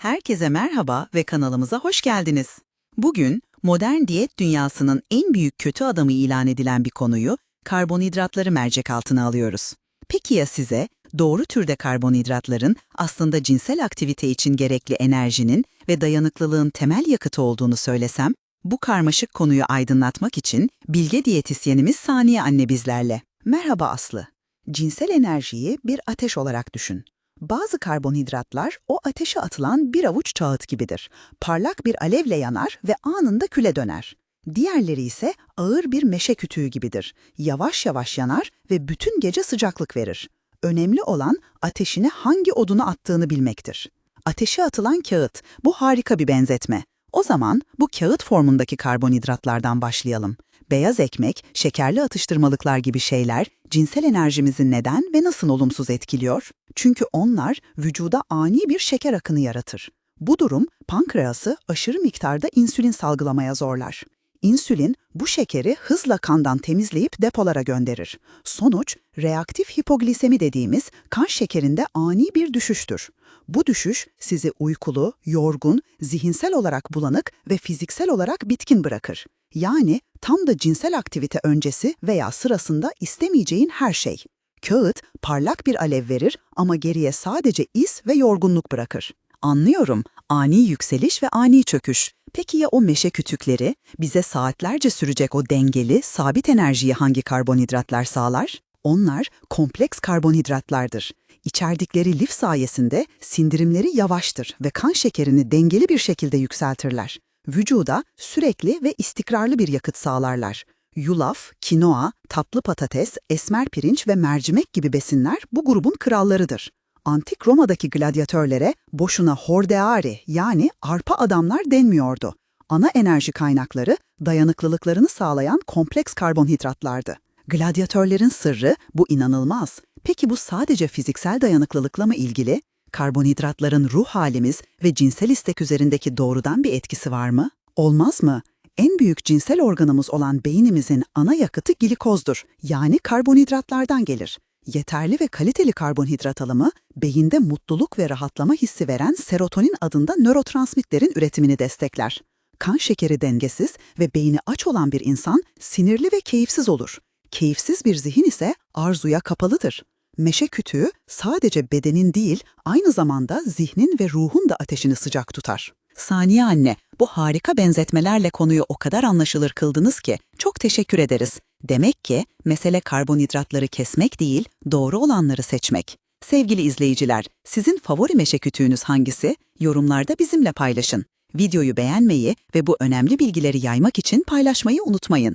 Herkese merhaba ve kanalımıza hoş geldiniz. Bugün modern diyet dünyasının en büyük kötü adamı ilan edilen bir konuyu karbonhidratları mercek altına alıyoruz. Peki ya size doğru türde karbonhidratların aslında cinsel aktivite için gerekli enerjinin ve dayanıklılığın temel yakıtı olduğunu söylesem? Bu karmaşık konuyu aydınlatmak için bilge diyetisyenimiz Saniye anne bizlerle. Merhaba Aslı. Cinsel enerjiyi bir ateş olarak düşün. Bazı karbonhidratlar o ateşe atılan bir avuç kağıt gibidir. Parlak bir alevle yanar ve anında küle döner. Diğerleri ise ağır bir meşe kütüğü gibidir. Yavaş yavaş yanar ve bütün gece sıcaklık verir. Önemli olan ateşine hangi odunu attığını bilmektir. Ateşe atılan kağıt, bu harika bir benzetme. O zaman bu kağıt formundaki karbonhidratlardan başlayalım. Beyaz ekmek, şekerli atıştırmalıklar gibi şeyler cinsel enerjimizi neden ve nasıl olumsuz etkiliyor? Çünkü onlar vücuda ani bir şeker akını yaratır. Bu durum pankreası aşırı miktarda insülin salgılamaya zorlar. İnsülin bu şekeri hızla kandan temizleyip depolara gönderir. Sonuç reaktif hipoglisemi dediğimiz kan şekerinde ani bir düşüştür. Bu düşüş sizi uykulu, yorgun, zihinsel olarak bulanık ve fiziksel olarak bitkin bırakır. Yani tam da cinsel aktivite öncesi veya sırasında istemeyeceğin her şey. Kağıt parlak bir alev verir ama geriye sadece is ve yorgunluk bırakır. Anlıyorum. Ani yükseliş ve ani çöküş. Peki ya o meşe kütükleri? Bize saatlerce sürecek o dengeli, sabit enerjiyi hangi karbonhidratlar sağlar? Onlar kompleks karbonhidratlardır. İçerdikleri lif sayesinde sindirimleri yavaştır ve kan şekerini dengeli bir şekilde yükseltirler. Vücuda sürekli ve istikrarlı bir yakıt sağlarlar. Yulaf, kinoa, tatlı patates, esmer pirinç ve mercimek gibi besinler bu grubun krallarıdır. Antik Roma'daki gladyatörlere boşuna hordeari yani arpa adamlar denmiyordu. Ana enerji kaynakları dayanıklılıklarını sağlayan kompleks karbonhidratlardı. Gladyatörlerin sırrı bu inanılmaz. Peki bu sadece fiziksel dayanıklılıkla mı ilgili? Karbonhidratların ruh halimiz ve cinsel istek üzerindeki doğrudan bir etkisi var mı? Olmaz mı? En büyük cinsel organımız olan beynimizin ana yakıtı glikozdur, yani karbonhidratlardan gelir. Yeterli ve kaliteli karbonhidrat alımı, beyinde mutluluk ve rahatlama hissi veren serotonin adında nörotransmitlerin üretimini destekler. Kan şekeri dengesiz ve beyni aç olan bir insan sinirli ve keyifsiz olur. Keyifsiz bir zihin ise arzuya kapalıdır. Meşe kütüğü sadece bedenin değil, aynı zamanda zihnin ve ruhun da ateşini sıcak tutar. Saniye anne, bu harika benzetmelerle konuyu o kadar anlaşılır kıldınız ki çok teşekkür ederiz. Demek ki mesele karbonhidratları kesmek değil, doğru olanları seçmek. Sevgili izleyiciler, sizin favori meşe kütüğünüz hangisi? Yorumlarda bizimle paylaşın. Videoyu beğenmeyi ve bu önemli bilgileri yaymak için paylaşmayı unutmayın.